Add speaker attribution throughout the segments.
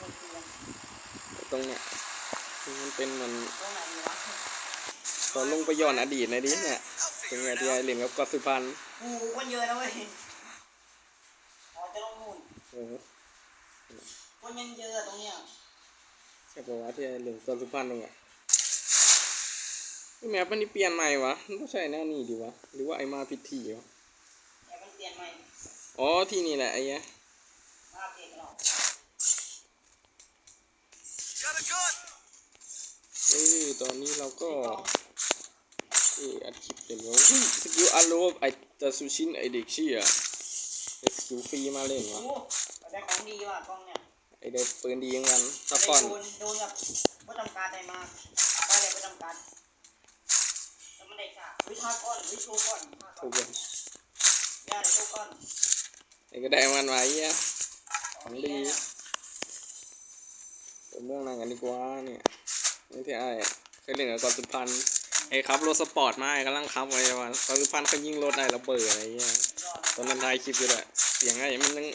Speaker 1: ตรงเนี้ยมันเป็นเหมือน
Speaker 2: ตรงไหนวะ
Speaker 1: ขอลงไปย้อนอดีตหนะดิเนี่ยตรงเนี้ยที่ไอ้เล่นกับกอดสุพรรณ
Speaker 2: โอ้โหคนเยอะนะเว้ยอ๋อจะลงนู่น
Speaker 1: โอ้โห
Speaker 2: คนยังเยอะตรงเนี้ย
Speaker 1: ใช่ปะวะที่ไอ้เล่นกอดสุพรรณตรงเนี้ยนี่แมปมันนี่เปลี่ยนใหม่วะมันก็ใช่แนวนี้ดีวะ หรือว่าไอ้มาผิดที่วะ
Speaker 2: แต่มันเปลี่ยนใหม่
Speaker 1: อ๋อที่นี่แหละไอ้เนี้ย
Speaker 2: มาเปลี่ยนหรอก
Speaker 1: เออตอนนี้เราก็เอออัดคลิปเล่นวะเฮ้ยสกิลอาโลบไอ้ตาซูชินไอเด็กเชี่ยไอ้สกิลฟรีมาเล่นวะ
Speaker 2: โอ้ได้ของดีว่ะกล้องเนี่ย
Speaker 1: ไอ้ได้ปืนดีอย่างนั้นตะ
Speaker 2: ได้
Speaker 1: ก่อน
Speaker 2: โดนโดนแบบว่าจำการได้มาได้เลยว่าจำการแล้วมันได้ค่ะวิชาก้อนวิโชว์ก้อน
Speaker 1: ถูกเลย
Speaker 2: ยาได้โชว์ก้อน
Speaker 1: ไอ้ก็ได้มันมาไอ้เหี้ย
Speaker 2: ของดีนะ
Speaker 1: ไปเมืองนั่งกันดีกว่าเนี่ย นี่ที่ไอ้เคยเล่นกับกอลสุพรรณไอ้ขับรถสปอร์ตมาไอ้กำลังขับไว้วันกอลสุพรรณเขายิงรถได้ระเบิดอะไรเงี้ยตอนนั้นถ่ายคลิปอยู่แหละเสียงไอ้มันยัง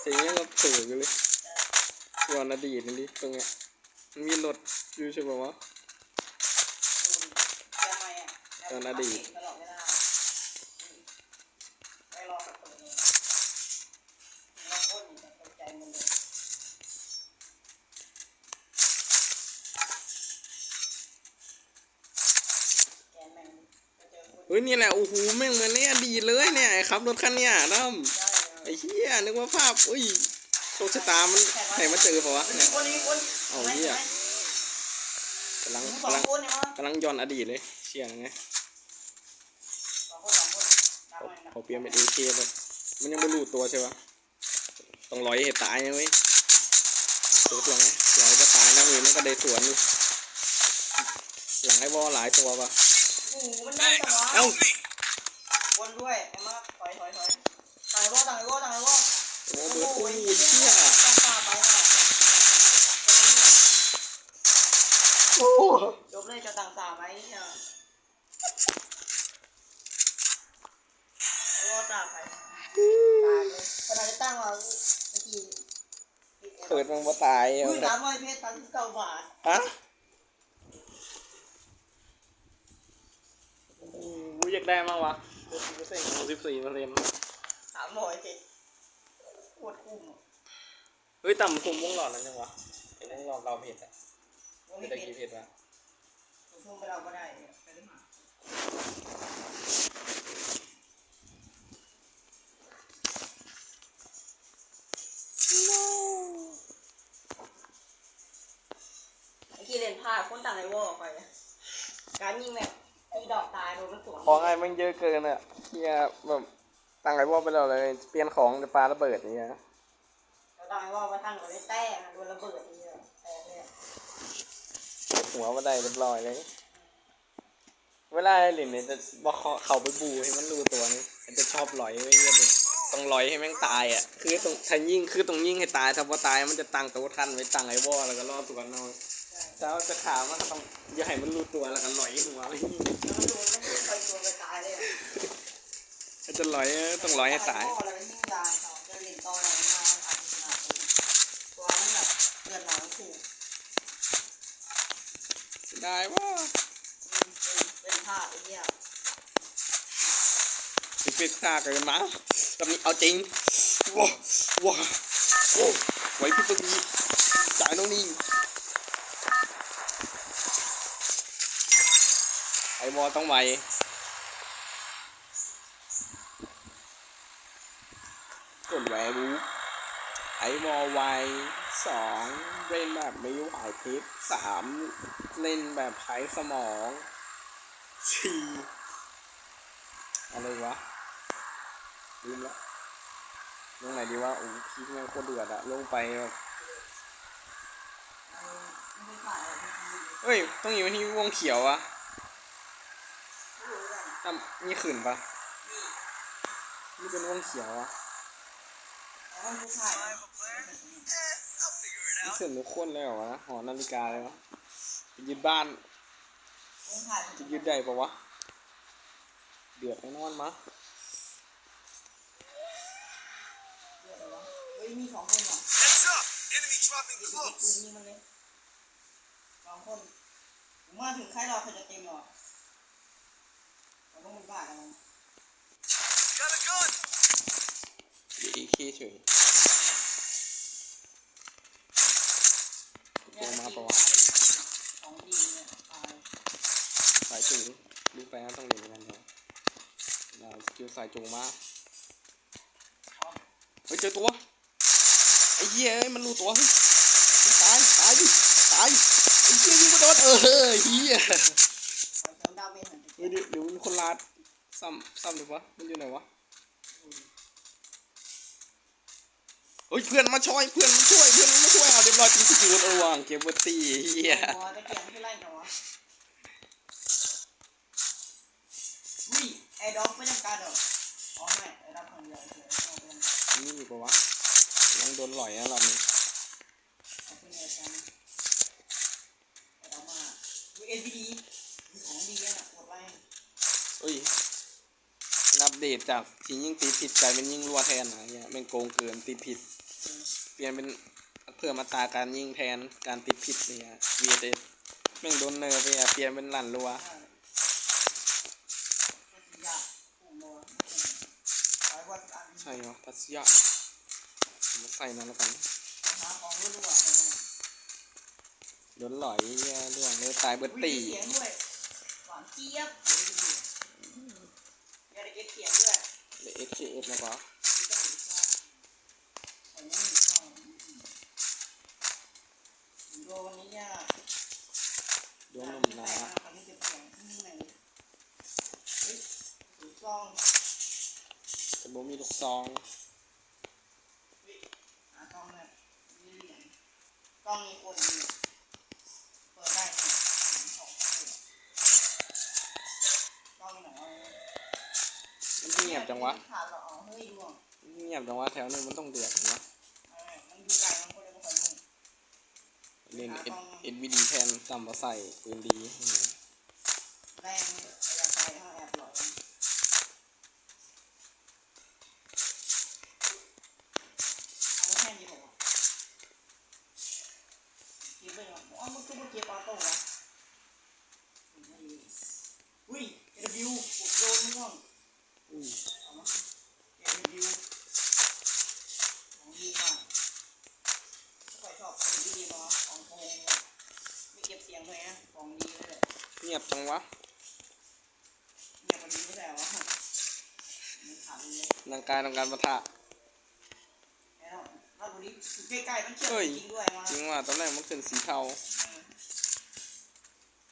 Speaker 1: เสียงยังกับถูกอยู่เลยย้อนอดีตนั่นดิตรงเนี้ยมันมีรถอยู่ใช่ป่าวะ
Speaker 2: เชื่อไหมอะ
Speaker 1: ตอนอดีต
Speaker 2: ตลอดเวลาไปรอกับตัวเองน้องคนจะตกใจหมันเลยแกแม่งไป เฮ้
Speaker 1: ยนี่แหละโอ้โหแม่งเหมือนในอดีตเลยเนี่ยไอ้ขับรถคันเนี้ยน้ำไอ้เหี้ยนึกว่าภาพอุ้ยโชคชะตามันไหนมาเจอเป่าวะเนี่ยเอาเหี้ยกำลัง
Speaker 2: กำ
Speaker 1: ลั
Speaker 2: ง
Speaker 1: กำลังย้อนอดีตเลยเชี่ยไง
Speaker 2: สองคนสองคนตาม
Speaker 1: เขา
Speaker 2: มานะ
Speaker 1: เขาเปลี่ยนเป็นเอเคแบบมันยังไม่รู้ตัวใช่ปะต้องร้อยเหตุตายนะเว้ยตัวตัวไงร้อยก็ตายนะมีมันก็ได้สวนอยู่หลังไอ้วอหลายตัวปะ
Speaker 2: หมันได้จังวะ
Speaker 1: เอ้า
Speaker 2: วนด้วยไอ้มาถอยถอยถอยต่างไอ้วอต่างไอ้วอต่างไอ้วอ
Speaker 1: โอ้โหเบิร์ดโอ้โหเชี่ย
Speaker 2: ต้องตามไปอะ
Speaker 1: โอ้โห
Speaker 2: จบเลยจะต่างสามไหมเนี่ยไอ้วอตามไปตายเลยขนาดจะตั้งว่าเมื่อกี้
Speaker 1: เปิดมันมาตายเอา
Speaker 2: อุ้ย
Speaker 1: เนี่ย
Speaker 2: สามร้อยเพชรสามสิบเก้าบาท
Speaker 1: ฮะ อยากได้มากวะเปอร์เซ็นต์ของสิบสี่เปอร์เซ็นต์
Speaker 2: สามร้อยเพชรโคตรคุ้มอะ
Speaker 1: เฮ้ยต่ำคุมวงหลอดนั้นยังวะไอ้วงหลอดเราเผ็ดอะ
Speaker 2: วง
Speaker 1: ไม่
Speaker 2: นี้
Speaker 1: ได้
Speaker 2: เพช
Speaker 1: กี่
Speaker 2: ร
Speaker 1: เผ็ดวะ
Speaker 2: ทุ่มไปเราก็ได้เนี่ยไปได้มาไอ้ที่เล่นพลาดคนต่างไอ้วอไปการยิงแบบตี ดอกตายโดนมันสวน
Speaker 1: ของไอ้มันเยอะเกินอะเฮียแบบตั้งไอ้วอลไปแล้วเลยเปลี่ยนของจะปาระเบิดเนี่ย
Speaker 2: เราต่างไอ้วอมาตั้งกับไอ้แต้โดนระเบิดนี่เลยแตกเลย
Speaker 1: หัวมาได้เรียบร้อยเลย เวลาไอ้หลินเนี่ยจะบอกเขาไปบูให้มันรู้ตัวนี่มันจะชอบลอยไว้เงี้ยเลยต้องลอยให้แม่งตายอะ คือตรงถ้ายิงคือตรงยิ่งให้ตายถ้าว่าตายมันจะตั้งตัวทันไว้ตั้งไอ้วอลแล้วก็ล่อตัวน้อง
Speaker 2: ใช่
Speaker 1: ถ้าจะขามันก็ต้องอย่าให้มันรู้ตัวแล้วก็หลอยหัวไว้ยิง
Speaker 2: แล้วมันโดนมันเคยตัวไปตายเลยอะ
Speaker 1: ถ้าจะหลอยต้องหลอยให้ตาย
Speaker 2: ไอ้วอแล้วก็ยิงยาต่อจะเล่นต่ออะไรมาอาจจะชนะตัวมันแบบเลือดหลังถูก
Speaker 1: เสียดายว่า
Speaker 2: เป็นเป็นภาพไอ้เนี่ย
Speaker 1: สิฟิกซ่าเกินมาตอนนี้เอาจริงว้าวว้าวโอ้ไว้พี่ตัวนี้จ่ายน้องนี่ ไอ้บอต้องไวกดแหวรูไอ้บอลไวสองเล่นแบบไม่ไหวพริบสามเล่นแบบไร้สมองสี่อะไรวะลืมละลงไหนดีวะโอ้คลิปแม่งโคตรเดือดอะลงไปแบบเฮ้ย ต้องอยู่ที่วงเขียวอะ
Speaker 2: รู้กัน
Speaker 1: อะมีขืนปะ
Speaker 2: นี่
Speaker 1: นี่เป็นวงเขียวอะ
Speaker 2: แล้วมันผู้ชายนะ
Speaker 1: มีขืนทุกคนเลยเหรอวะ หอนาฬิกาเลยวะจะยึดบ้าน
Speaker 2: ผู้ชาย
Speaker 1: จะยึดได้ปะวะ เดือดแน่นอนมะ
Speaker 2: เยอะเลยวะยมีสองคนว่ะ
Speaker 3: Heads up! Enemy dropping
Speaker 2: ปืน
Speaker 3: close.
Speaker 2: ยิงมันเลยสองคนผมว่าถึงใครเราเขาจะเต็มหรอกเรา ต้องเป็นบ้ากัน
Speaker 3: Got a gun!
Speaker 1: ดีเคเฉย
Speaker 2: เนี่ย
Speaker 1: มาปะวะ
Speaker 2: ของดีเนี่ยตาย
Speaker 1: สายจูงดูไปนะต้องเรียนกันเถอะเราสกิลสายจูงมาเฮ้ยเจอตัวไอ้เหี้ยเอ้มันรู้ตัวเฮ้ยตายตายดิตายไอ้เหี้ยยิงมาโดนเออเหี้ย
Speaker 2: เฮ้
Speaker 1: ยเดี๋ยวเดี๋ยวมีคนลาดซ้ำซ้ำหรือวะมันอยู่ไหนวะเฮ้ยเพื่อนมาช่วยเพื่อนมาช่วยเพื่อนมาช่วยเอาเรียบร้อยตีสกิลระวังเก็บเบอร์ตีเหี้ย
Speaker 2: พอตะเกียงที่ไล่กันวะวิ่งไอ้ด็อกไม่จำกัดเหรออ๋อไม่ไอ้ด็อกคนเดียวเฉยๆเอาไปจำกัด
Speaker 1: นี่ปะวะยังโดนหล่อยนะรอบนี้
Speaker 2: เอาไปเลยกันไอ้ด็อกมาวิเอ็นพีดี ของดีอะกดไล่
Speaker 1: เฮ้ยนอัปเดตจากทียิ่งตีผิดกลายเป็นยิ่งรัวแทนนะเนี่ยแม่งโกงเกินตีผิด เปลี่ยนเป็นเพิ่มอัตราการยิงแทนการติดผิดเนี่ย VSS แม่งโดนเนอร์ไปอะเปลี่ยนเป็นหลั่นรัว
Speaker 2: ใช่ยากปุ่มโดนไอ้ว่าอัน
Speaker 1: ใช่เหรอทัศยะมาใส่นั่นแล้วกัน
Speaker 2: หาของรั่วๆไปเนี่ย
Speaker 1: โดนหลอยเหี้ยร่วงเลยตายเบิดตี
Speaker 2: เสียงด้วย เจี๊ยบเดี๋ยวได้เก็บเสียงด้วย
Speaker 1: เลย SKS นะปะ
Speaker 2: มีกระสุนซ่อนแต่ยังมีซ่อนโดนนี้ยาก
Speaker 1: โดนลมหนา
Speaker 2: คนนี้เก็บเสียงที่ไหนเฮ้ยกระสุนซ่อน
Speaker 1: แต่บ่มีลูกซอง
Speaker 2: เฮ้ยหากล้องเลยมีเหรียญกล้องมีคนอยู่เปิดได้ไหมสองเลยกล้องไหนเอา
Speaker 1: มันเงียบ จังวะ
Speaker 2: ขาดเหรออ๋อเฮ้ยดวง
Speaker 1: เงียบจังวะแถวนึงมันต้องเดือดนะ
Speaker 2: ไม่ไม่มันอยู่ไกลมันคนเลยไม่ค่อยนุ่ง
Speaker 1: เล่น SVD แทนจำมาใส่ปืนดีอืม
Speaker 2: แรงระยะไกลห้องแอบหลอยเอาไว้แค่นี้ผมอะเก็บไปหรออ๋อมันก็มาเก็บออโต้วะอุ้ยเอ็นบิวโดนม่วง
Speaker 1: อุ้ย
Speaker 2: เอามาเอ็นบิวของดีมากถ้าใครชอบของดีๆเนาะของโกงว่ะไม่ เก็บเสียงเลยนะของดีเลยแหละ
Speaker 1: เงียบจังวะ
Speaker 2: เนี่ยมันดีไม่ได้วะมันขาดเลย
Speaker 1: ร่างกายต้องการปะทะ
Speaker 2: แล้วเราดูดิใกล้ๆมันเชื่อม
Speaker 1: เฮ้ย
Speaker 2: จริงด้วยมา
Speaker 1: จริงว่าตอนแรกมันขึ้นสีเทา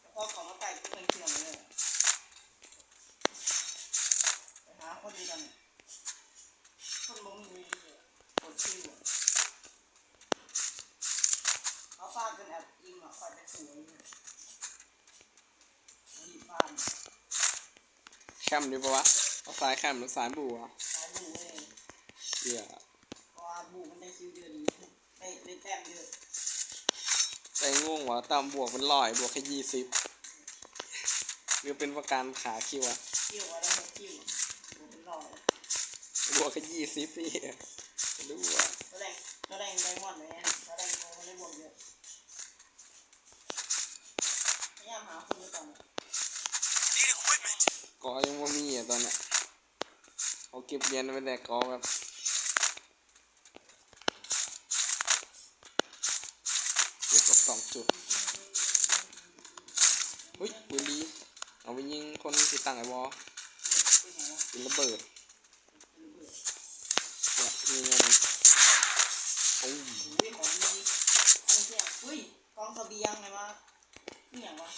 Speaker 2: แต่พอของมาใกล้ก็เป็นเชื่อมเลยไปหาคนดีกันคนบ่มีเลยคนชื่อเขาฟาดกันแอบยิงอะคอยไปสวยนี่ฟาด
Speaker 1: แคม ดีปะวะเอาสายแคมหรือสายบัว
Speaker 2: สายบูเลย
Speaker 1: เชี่ย
Speaker 2: เพราะว่าบูมันได้คิวเยอะดีได้ได้แต้มเยอะ
Speaker 1: ใจง่วงวะตามบวกเป็นร้อยบวกแค่ยี่สิบหรือเป็นประกันขาคิวอะ
Speaker 2: คิวว่าได้หกคิวบูเป็นร้อย
Speaker 1: บวกแค่ยี่สิบพี่รู้ว่า
Speaker 2: แสดงแสดงไดมอนด์เลยนะแสดงโกมันได้บวกเยอะพยายามหาคนด้วยกัน
Speaker 3: Need equipment.
Speaker 1: ก อยังว่ามีอะตอนเนี้ยเขาเก็บเหรียนไว้แต่กอแบบเก็บกับสองจุดเฮ้ยปืนดีเอาไปยิงคนที่ตั้งไอ้วอ
Speaker 2: เป็นไงล่ะ
Speaker 1: เป็นระเบิด
Speaker 2: เป็นเบื่อ
Speaker 1: เนี่ยมีเงินโอ้ย
Speaker 2: อุ้ยของดีอันเที่ยงอุ้ยกองเสบียงไงวะนี่อย่างวะ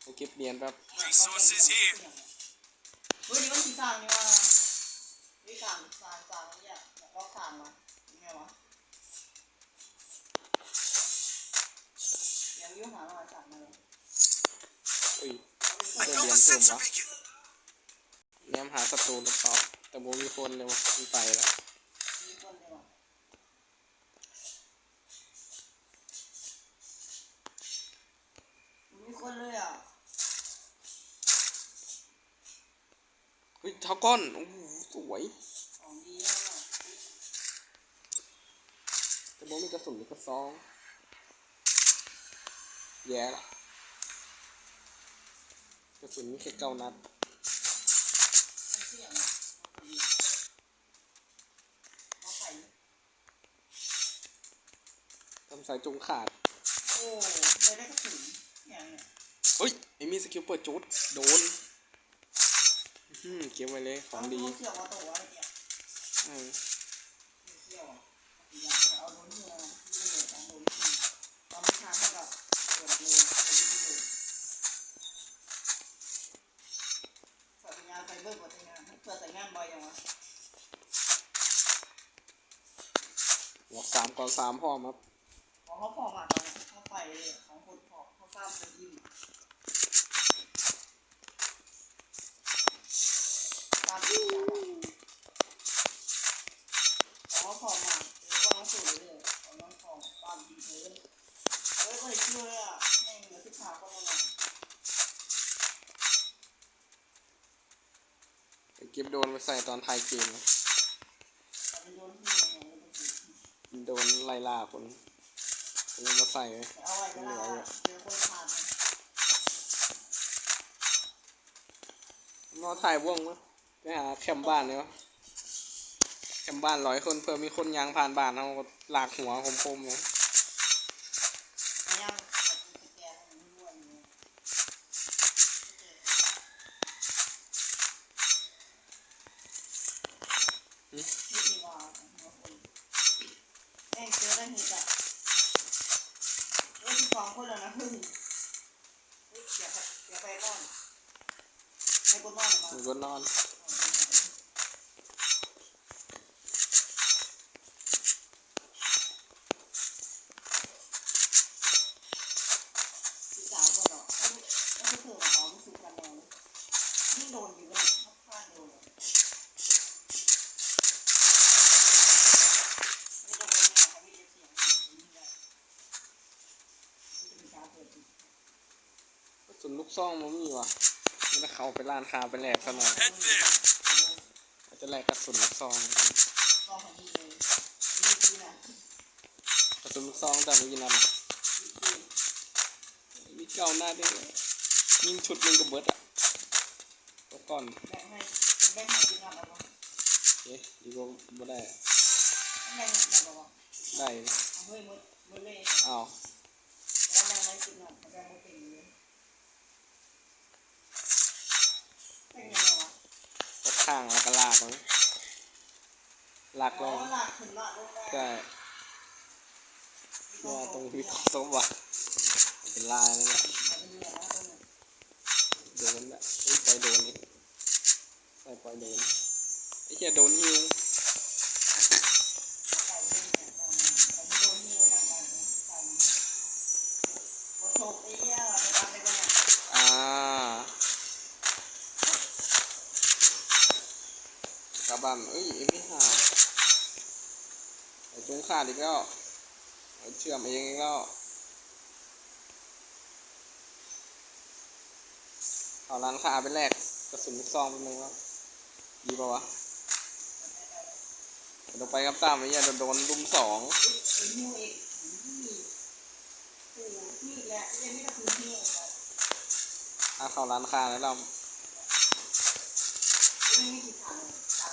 Speaker 1: เขาเก็บเหรียญแบบ
Speaker 3: Resources here
Speaker 2: เฮ้ยนี่มันสีสร้างนี่วะวิสร้างสร้างสร้างนี่อะอยากลอกสร้างวะยังไงวะยังยุ่งหาหน่อยสร้างมาเลย
Speaker 1: เอ้ย
Speaker 3: I
Speaker 1: Yeah,
Speaker 3: found
Speaker 1: yeah,
Speaker 3: a sensor
Speaker 1: yeah.
Speaker 3: beacon.
Speaker 1: แง้มหาศัตรูหรือเปล่าแต่โบมีคนเลยวะมันไปแล้ว
Speaker 2: มีคนเลยวะมีคนเลยอะ
Speaker 1: เฮ้ยเท้าก้อนโอ้โหสวย
Speaker 2: ของดีมาก
Speaker 1: บอกมีกระสุนมีกระซองแย่ละกระสุนมีแค่เก้านัด
Speaker 2: ไม่เสี่ยงอะเอาใส่
Speaker 1: ทำสายจงขาด
Speaker 2: โอ้เลยได้กระสุนอย่างเนี้ย
Speaker 1: เฮ้ยไอ้มีสกิลเปิดจุดโดน อื้อหือเก็บไว้เลยของดี
Speaker 2: เอาเสี่ยวเอาตัวอะไรเนี่ย
Speaker 1: อืม
Speaker 2: ไม่เสี่ยวอะอยากจะเอาโดนเมืองที่เหลือจากโดนที่ตอนนี้ทางเท่ากับโดนโดนโดนที่โดนใส่งานไฟเบอร์กว่าใส่งานเปิดใส่งานบ่อยยังวะ
Speaker 1: หัวสามก่อนสามพ่อมา
Speaker 2: อ๋อเขาพอมาตอนนี้เขาไปเลยของคนพอเขาทราบเป็นยิ่งตาม อ๋อพอมาเออก็น้องสูเลยของน้องพอตามดีเลยเฮ้ยไม่เชื่อเลยอะแม่งเหลือสิบห้าคนแล้วนะ
Speaker 1: ไอ้เก็บโดนไปใส่ตอนทายเกมนะ
Speaker 2: แต่เป็นโดนที่มันยังไม่ได้กิน
Speaker 1: โดนไล่ล่าคนเลยมาใส่ไว้
Speaker 2: แต่เอาไว้ไม่ได้อะเจอคนผ่าน
Speaker 1: นอถ่ายวงมั้ย ไปหาแคมป์บ้านเลยวะแคมป์บ้านร้อยคนเพื่อมีคนยางผ่านบ้านเอาหลากหัวคมๆเลย
Speaker 2: ไม่ยังแต่กินสแกนมันไม่รู้อันนี้ฮิตนี่ว่าหัวคนแม่งเจอได้ฮิตอะเฮ้ยที่สองคนแล้วนะเฮ้ยเฮ้ยอย่าไปอย่าไปนอนให้คนนอนมา
Speaker 1: มีคนนอน
Speaker 2: ที่สาวคนเหรอไม่ไม่เธอมาขอไม่สุกันแนวยิ่งโดนอยู่เลยทับข้างโดนเลยไม่ต้องโดนแน่เขาไม่ได้เสียงยิ่งได้มันจะเป็นการเปิด
Speaker 1: กระสุนลูกซ องมันมีวะมันจะเข้าไปร้านค้าไปแลกซะหน่อย
Speaker 3: Head there.
Speaker 1: อาจจะแลกกระสุนลูกซอง
Speaker 2: ก็ของดีเลยนี่คือนะ
Speaker 1: กระสุนลูกซองแต่ไม่ยินนันมีเก่าหน้าด้วยยิงชุดหนึงก็เบิดอะตัวก่อน
Speaker 2: แบ่งให้แบ่งให้กินน้ำแล้วก็
Speaker 1: เอ๊ะดีกว่าบ่ได้
Speaker 2: แบ่งแบ่งบอกว่า
Speaker 1: ได้
Speaker 2: เอาเฮ้ยมือมือเล่
Speaker 1: อ้าว
Speaker 2: แล้วแบ่งให้กินน้ำแบ่งให้เป็นเลยแบ่งยังไงวะ
Speaker 1: ก็ ข้างแล้วก็ลากมันลากล
Speaker 2: อ๋องหลักลักลงได้
Speaker 1: ใช่ว่าตรงวิเคราะห์สมบัติเป็นลายนั่นแหละ
Speaker 2: เป็นเนะตรงนี้
Speaker 1: โดนละเฮ้ยปล่อยโดนนี่ใส่ปล่อยโดนไอ้เหี้ยโดนฮิว
Speaker 2: ใส่เล่นเนี่ยตรงนี้แต่โดนนี่ไว้ดังอ่า
Speaker 1: กระ บันเอ้ยเอ็มพีห้าไอ้จุงขาดอีกแล้วไอ้เชื่อมเองอีกแล้วเอาร้านค้าไปแลกกระสุนลูกซองไปหนึ่งแล้วดีป่าวะเดี๋ยวไปกับตามไอ้เหี้ยโดนโดนลุมสอง
Speaker 2: อะเรียนไม่ได้คือหิ้วครับ
Speaker 1: ถ้าเข้าร้านค้าแล้วเรา
Speaker 2: ไม่มีกี่ทางเลยจั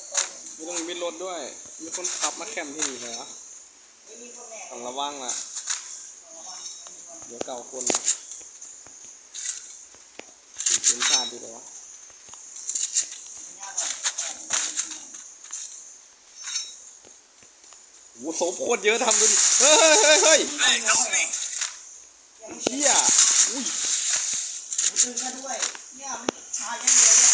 Speaker 2: บการทำที
Speaker 1: ไม่ต้องมีรถด้วย มีคนขับมาแคมป์ที่นี่เลยเหรอ
Speaker 2: ไม่มีคนแรก
Speaker 1: ต้องระวังนะ
Speaker 2: ระวังมันมีคน
Speaker 1: เดี๋ยวเก่าคนนะเป็นชาติดีเลยวะ
Speaker 2: มันยากหรอกแต่มันเป็นยังไง
Speaker 1: โอ้โหโสมโคตรเยอะทำดูดิเฮ้ยเฮ้ยเฮ้ย
Speaker 2: ยัง
Speaker 1: เชี่ยอุ้ย
Speaker 2: ตื่นกันด้วยเนี่ยมันชาอย่างเดียเนี่ย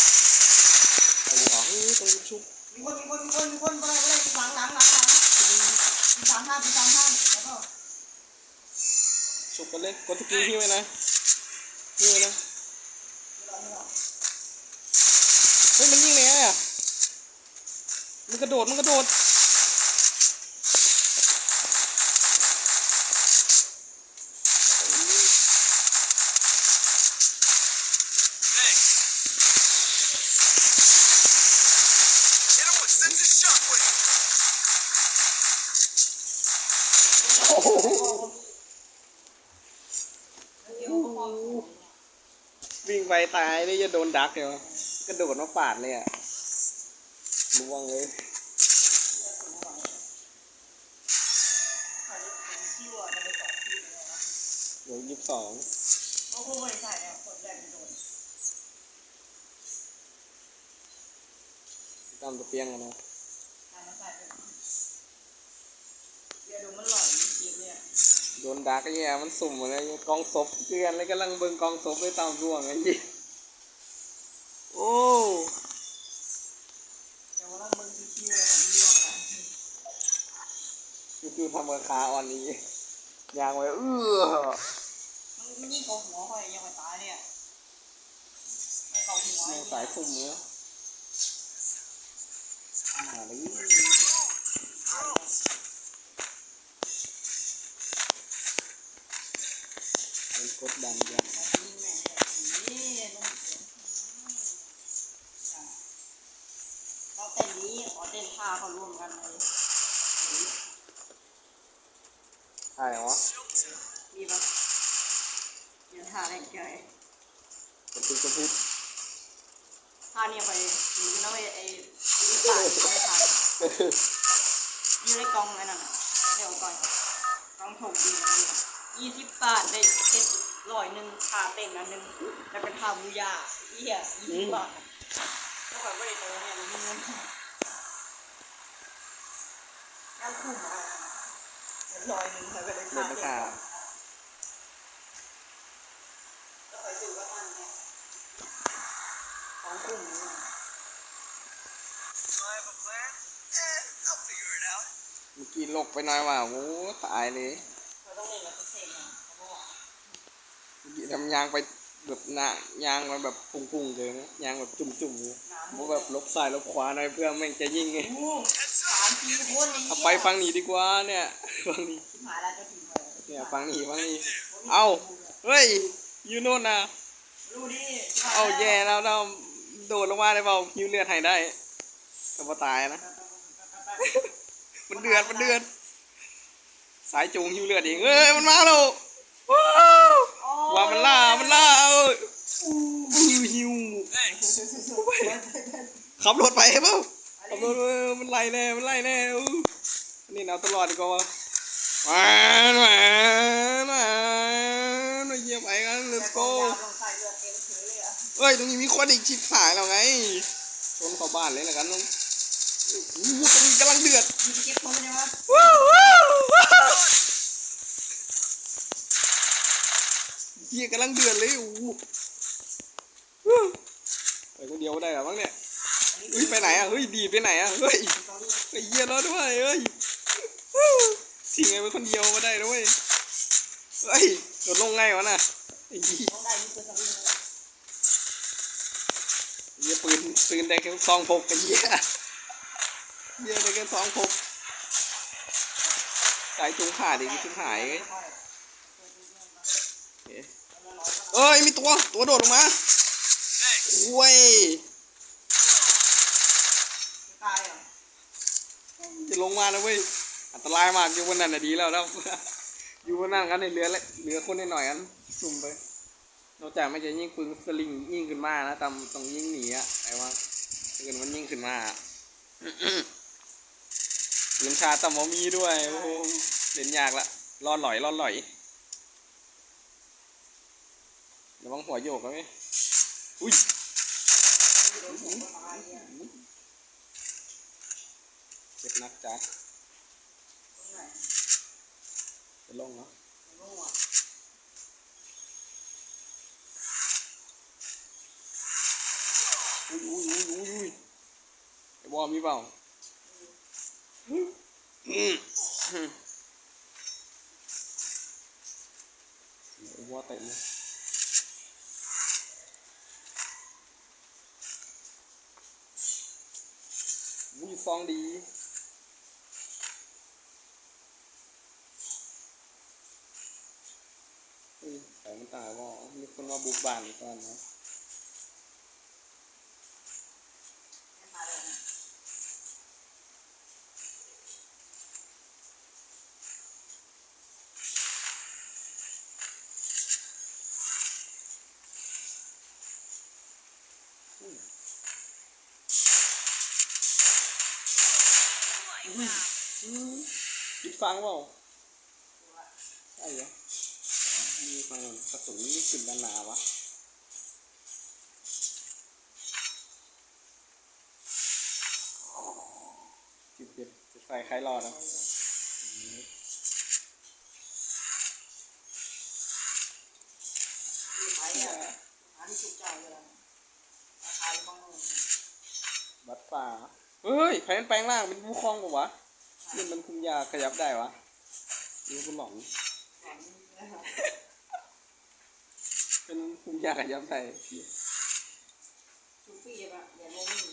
Speaker 1: ไอ้หวังตรงชุบ
Speaker 2: มีคนมีคนมีคนมีคนอะไรอะไรหลังหลังหลังหลังมีสามข้างมีสามข้างแล้วก็
Speaker 1: ชุบกันเลยกดสกิลฮิ้วไว้นะที่ไว้นะ
Speaker 2: ไม่รอไม่รอ
Speaker 1: เฮ้ยมันยิงเลยอะมันกระโดดมันกระโดด ตายนี่จะโดนดักเลยวะกระโดดมาปาดเลยอะล่วงเลย
Speaker 2: ยิงยี่
Speaker 1: สิบสอง
Speaker 2: โอ้โหบริษัทเนี่ยคนแรกโดน
Speaker 1: ตามตัวเปียงกันนะ
Speaker 2: ทางมาใส่ไปเดี๋ยวดูมันหล่อยจริงๆเนี่ย
Speaker 1: โดนดักไอ้เหี้ยมันสุ่มอะไรกองศพเกลือนเลยกำลังเบิ่งกองศพไปตามร่วงไอ้ยี่ โอ้
Speaker 2: แต่ว่าเราเบิ่งคิวๆเลยค่ะเรื่องอะ
Speaker 1: จู่ๆทำราคาอ่อนนี้ยางไว้เออ
Speaker 2: มันยิ่งเขาหัวคอยยังไม่ตายเนี่ยไม่เขาหัว
Speaker 1: มองสายสุ่มเนื้อมาเลย ใช่เหรอวะ
Speaker 2: มีปะเดี๋ยวท่าแรงใจ
Speaker 1: กระตุกกระพุ้
Speaker 2: ท่าเนี่ยไปหนูจะน้อยไอ้ลูกตาไม่ทันอยู่ในกล่องนั่นน่ะเดี๋ยวก่อนกล่องถกดีนะยี่สิบบาทได้เจ็ดร้อยหนึ่งท่าเต้นอันหนึ่งแล้วเป็นท่าบูยาเหี้ยยี่สิบบาทแล้วแบบไม่ได้เจอเนี่ยมันมีเงินแล้วคุ้มอะ ร้อยหนึ่งแล้วก็ได้
Speaker 1: เดิ
Speaker 2: ท่าน
Speaker 1: มา
Speaker 2: เต้น
Speaker 1: ขา
Speaker 2: แล้วไปซื้อก็มันเนี่ยของคุ้มเนี่ย
Speaker 3: Do I have a plan? Eh, I'll figure it out.
Speaker 1: เมื่อกี้หลบไปหน่อยว่ะโอ้ตายเลย
Speaker 2: เราต้องเล่นกับพิเศษนะเขาบอกว่า
Speaker 1: เมื่อกี้ทำยางไป แบบหน้ายางมันแบบพุ่งๆเลยนะยางแบบจุ่มๆเลยมันแบบลบซ้ายลบขวาหน่อยเพื่อแม่งจะยิงไง
Speaker 2: โอ้สามสี่คนอย่าง
Speaker 1: เอาไปฟังหนีดีกว่าเนี่ยฟังนี้
Speaker 2: ชิบหาแล้วจะถึงเนี่
Speaker 1: ยฟังหนีฟังหนีเอาเฮ้ยอยูโน่นนะเอาแย่แล้วเราโดดลงมาได้เปล่าฮิวเลือดให้ได้แต่ว่าตายนะ มันเดือดมันเดือดสายจูงฮิวเลือดเองเอ้ยมันมาแล้ว ว้าวว่ามันล่ามันล่าเอ้ยอู้ฮิว
Speaker 3: Thanks.
Speaker 1: ขับรถไปเปล่าขับรถเออมันไล่แน่มันไล่แน่อู้อันนี่เอาตลอดดีกว่ามาหวานหวานหวานมาเยี่ยมไปกัน let's go
Speaker 2: ลงใส่เลือดเต็มเฉยเลยอะ
Speaker 1: เอ้ยตรงนี้มีคนอีกชิบหายแล้วไงชนเข้าบ้านเลยละกันน้องอู้ตรงนี้กำลังเดือด
Speaker 2: มีเก็บคนเลยวะ
Speaker 1: ว้าวว้าวว้าว เฮียกำลังเดือดเลยอู้หูไปคนเดียวได้หรอบ้างเนี่ยเฮ้ยไปไหนอะเฮ้ยดีไปไหนอะเฮ้ยไอ้เหี้ยแล้วด้วยเฮ้ยทิ้งไงไปคนเดียวมาได้ด้วยเฮ้ยโดดลงไงวะน่ะไอ้เหี้ย
Speaker 2: ต้องได้มีตัวสวิงเลย
Speaker 1: เหี้ยปืนปืนได้แค่ซองพกไอ้เหี้ยเหี้ยได้แค่ซองพกสายจุงขาดอีกชิบหาย เอ้ยเอ้ยมีตัว ตัวโดดลงมา
Speaker 3: Thanks.
Speaker 1: เว้ย
Speaker 2: ตายเหรอ
Speaker 1: จะลงมาแล้วเว้ย อันตรายมากอยู่บนนั้นน่ะดีแล้วนะอยู่บนนั้นกันในเรือและเหลือคนนิดหน่อยกันสุ่มไป นอกจากไม่จะยิงปืนสลิงยิงขึ้นมานะตามต้องยิงหนีอะไอ้ว่าถ้าเกิดมันยิงขึ้นมาอะปืนชาร์จต่ำมมีด้วย โอ้โหเล่นยากละรอดหลอยรอดหลอยระ วังหัวโยกนะเว้ยอุ้ย
Speaker 2: เจ็
Speaker 1: บนักจ้ะจะลงเนาะ
Speaker 2: อะ
Speaker 1: อุ้ยอุ้ยอุ้ยอุ้ยอุ้ยไอ้บอลมีเปล่าอืมอืมไอ้บอลเตะเลย ฟองดี แต่มันตายว่ามีคนมาบุกบ้านก่อนนะ ฟังเปล่าใช่เหรออ๋อมีฟังกระสุนนี่ขึ้นด้านหนาวะจิบเจ็บจะใส่ใครรอดนะ
Speaker 2: มีขายอะหาที่ถูกใจเลยนะราคาบางหนึ่ง
Speaker 1: บัดฝ่าเฮ้ยใครมันแปลงร่างเป็นผู้ครองปะวะเล่ นมันคุมยาขยับได้วะนี่กูหลอน
Speaker 2: หวัง
Speaker 1: เป็นคุมยาขยับได้เหี้ย
Speaker 2: ทุกปีแบบอย่าโมมิ่ง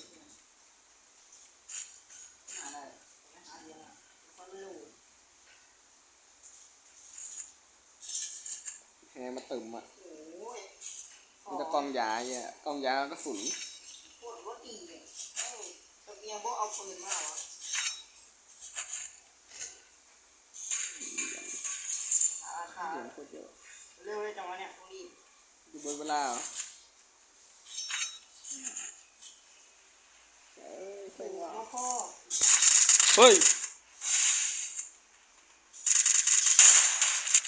Speaker 2: หาได้ไม่หาเดียวนะเขาเร็ว
Speaker 1: แฮมาตึมอะ
Speaker 2: โอ้ย
Speaker 1: มีแต่กล้องยาเนี่ยกล้องยากระสุน
Speaker 2: โคตรว่าดีเลยเอ้าตะเกียงพวกเอาปืนมาเหรอ หาราคา
Speaker 1: เสียงโคตรเยอะ
Speaker 2: เร็วเลยจังวะเนี่ยต้องรีบ
Speaker 1: ดูเบอร์เวลาเหรอเอ้ย
Speaker 2: เป็
Speaker 1: เซ็
Speaker 2: น
Speaker 1: ง
Speaker 2: ว่า
Speaker 1: ว่ะ
Speaker 2: พ่อ
Speaker 1: เฮ้ย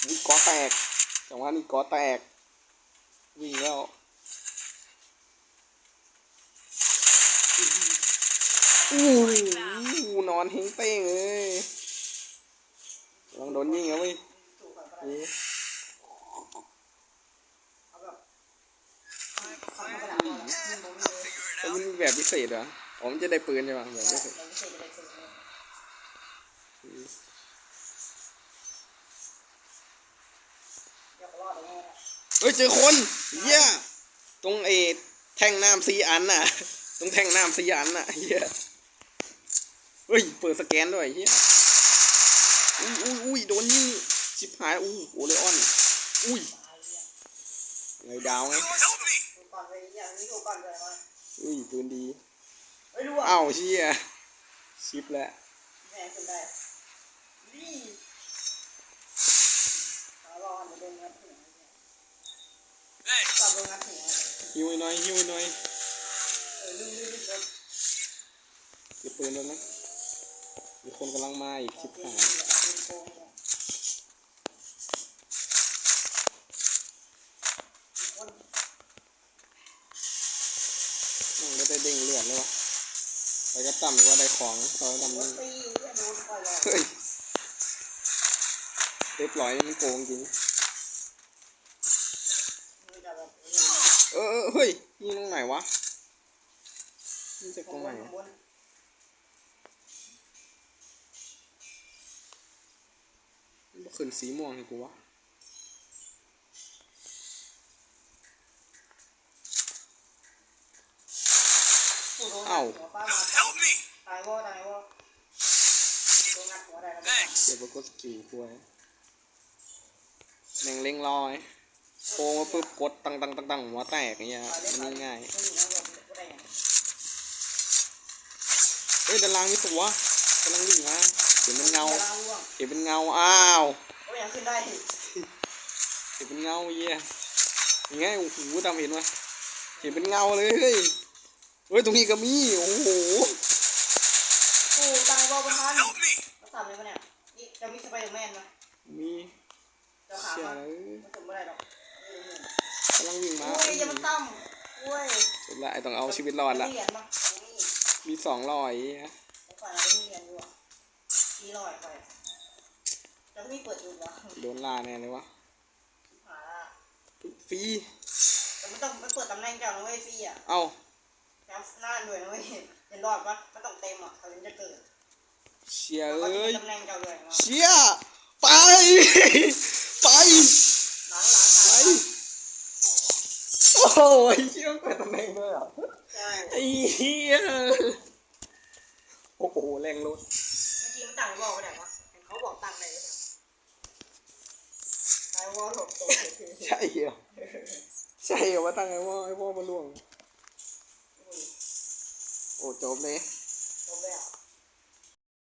Speaker 1: วิ่งกอแตกจังหวะนี้กอแตก วิ่งแล้วอู้หูนอนเฮงเต้งเลยลองโดนยิงเอาไว้ย
Speaker 2: ถูกกว่าก็
Speaker 1: เอ๊ะ
Speaker 2: เอาแบบทำกระดาษก่อนนะมึงบอกเลย
Speaker 1: แล้ว มันมีแบบพิเศษเหรออ๋อมันจะได้ปืนใช่ไหมแบบพิเศษ
Speaker 2: เฮ้
Speaker 1: ยเจอคนเหี้ยตรงเอแท่งน้ำสีอันน่ะ ตรงแท่งน้ำสีอันน่ะเหี้ยเฮ้ย เปิดสแกนด้วยเหี้ยอุ้ยอุ้ยอุ้ยโดนยิง ชิบหายอู้โอเลออน อุ้ย
Speaker 2: ตายเนี่ย
Speaker 1: ไงดาวไง
Speaker 3: Help me!
Speaker 2: ดูก่อนเลยอย่างนี้ดูก่อนเลยมา
Speaker 1: อุ้ยปืนดี
Speaker 2: เฮ้ยรู้อะ
Speaker 1: อ้าวเชี่ยชิปแล้ว
Speaker 2: แม่ขึ้นได้นี่ขารอมาโดนงัดหัว
Speaker 3: Thanks.
Speaker 2: ตัดโดนงัดหัว
Speaker 1: ฮิวให้หน่อยฮิวให้หน่อย
Speaker 2: เออลืมลืมลืมลืม
Speaker 1: เก็บปืนแล้วนะมีคนกำลังมาอีกชิบหาย ไปก็ต่ำว่าได้ของเขาทำ
Speaker 2: ร
Speaker 1: นั่
Speaker 2: ถ
Speaker 1: น
Speaker 2: ตีเนี่ยโดนไปแล้ว
Speaker 1: เฮ้ยเรียบร้อยมันโกงจริง เออเฮ้ยยิงตรงไหนวะยิงจากตรงไหน
Speaker 2: ข้างบน
Speaker 1: มันบ่ขึ้นสีม่วงให้กูวะ
Speaker 2: โดนงัดหัวป้ามา
Speaker 3: Help me!
Speaker 2: ตายว่าตายว่าโดนงัดหัวได้แล้ว
Speaker 3: Thanks.
Speaker 1: เดี๋ยวไปกดสกิลกล้วยแม่งเล็งรอยโกงมาปุ๊บกดตังตังตังตังหัวแตกอย่างเงี้ยมันง่าย
Speaker 2: ไม่มีนะแบบก็ได้ไง
Speaker 1: ๆเฮ้ยด้านล่างมีตัวกำลังวิ่งมาเห็นเป็นเงา
Speaker 2: วลาล่วง
Speaker 1: เห็นเป็นเงาอ้าว
Speaker 2: ก็ยังขึ้นได้
Speaker 1: เห็นเป็นเงาเยี่ยยังไงโอ้โหดำเห็นไหมเห็นเป็นเงาเลย เฮ้ยตรงนี้ก็มี โอ้โห
Speaker 2: กูตังว่าบนทัน
Speaker 3: Help me!
Speaker 2: มาทำเลยปะเนี่ยนี่จะมีสไปเดอร์แมนไหม
Speaker 1: มี
Speaker 2: จะขา
Speaker 1: เชี่ย
Speaker 2: มา
Speaker 1: เลย
Speaker 2: มาถึงเมื่อไรหรอก
Speaker 1: กำลังวิ่งมา
Speaker 2: โอ้ยอย่ามาตั้มโอ้ย
Speaker 1: เสร็จละไอ้ต้องเอาชีวิตรอดละมีสองรอย
Speaker 2: ผมฝันเราไม่มีเหรียญอยู่อะมีลอยไปจะไม่เปิดดูเหรอ
Speaker 1: โดนล่าแน่เลยวะฟรี
Speaker 2: แต่ไม่ต้องไม่เปิดตำแหน่งเจ้านะเว้ยฟรีอะ
Speaker 1: เอา
Speaker 2: แถมหน้าด้วยนะเว้ยเห็นรอดปะไม่ต้องเต็มอะเขาถึงจะเกิด
Speaker 1: เชีย
Speaker 2: เขาจะ
Speaker 1: เอ้
Speaker 2: มี
Speaker 1: ย
Speaker 2: ตำแหน่งเจ้าด้วยนะ
Speaker 1: เชียไป ไป
Speaker 2: หลังหลัง
Speaker 1: ไป
Speaker 2: หา
Speaker 1: โอ้โหเชี่ยเปิดตำแหน่งด้วยเหรอ
Speaker 2: ใช่
Speaker 1: ไอ้เหี้ยโอ้โหแรงรถ
Speaker 2: เมื่อกี้มันต่างบอกไปไหนวะเห็นเขาบอกต่างไหนวะไอ้วอลหลบตัว
Speaker 1: ใช่เหรอใช่เหรอว่าตั้งไอ้ว่าไอ้พ่อมาล่วง โอ้จบเลย
Speaker 2: จบแล้ว
Speaker 1: จ